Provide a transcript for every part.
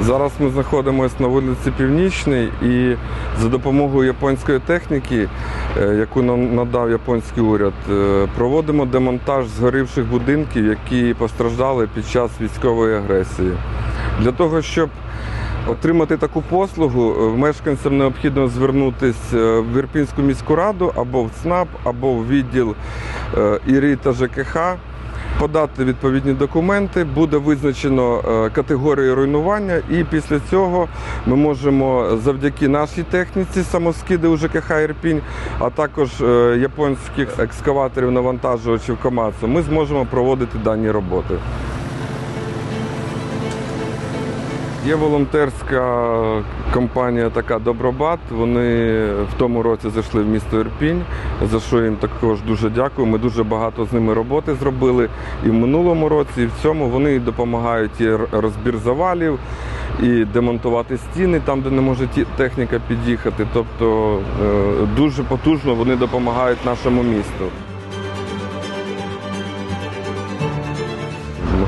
Зараз ми знаходимося на вулиці Північній і за допомогою японської техніки, е, яку нам надав японський уряд, е, проводимо демонтаж згорівших будинків, які постраждали під час військової агресії. Для того, щоб Отримати таку послугу е, мешканцям необхідно звернутися в Ірпінську міську раду або в ЦНАП, або в відділ ІРІ та ЖКХ, подати відповідні документи, буде визначено категорії руйнування, і після цього ми можемо завдяки нашій техніці самоскиди у ЖКХ Ірпінь, а також е, японських екскаваторів навантажувачів Камацу, ми зможемо проводити дані роботи. Є волонтерська компанія така Добробат. Вони в тому році зайшли в місто Ірпінь, за що їм також дуже дякую. Ми дуже багато з ними роботи зробили і в минулому році, і в цьому вони допомагають і розбір завалів, і демонтувати стіни там, де не може техніка під'їхати. Тобто е, дуже потужно вони допомагають нашому місту.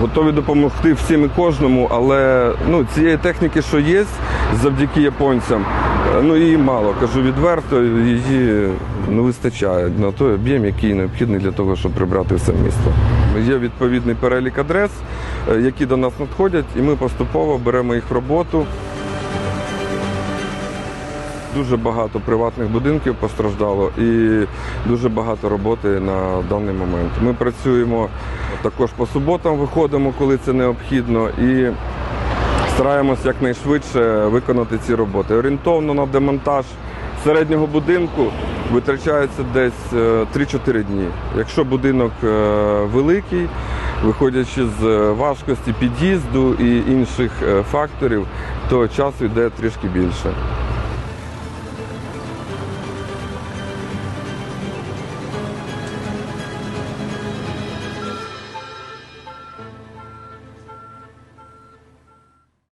Готові допомогти всім і кожному, але ну, цієї техніки, що є, завдяки японцям, е, ну її мало. Кажу відверто, її не вистачає на той об'єм, який необхідний для того, щоб прибрати все місто. Є відповідний перелік адрес, е, які до нас надходять, і ми поступово беремо їх в роботу. Дуже багато приватних будинків постраждало і дуже багато роботи на даний момент. Ми працюємо також по суботам, виходимо, коли це необхідно, і стараємось якнайшвидше виконати ці роботи. Орієнтовно на демонтаж середнього будинку витрачається десь е, 3-4 дні. Якщо будинок е, великий, виходячи з е, важкості під'їзду і інших е, факторів, то часу йде трішки більше.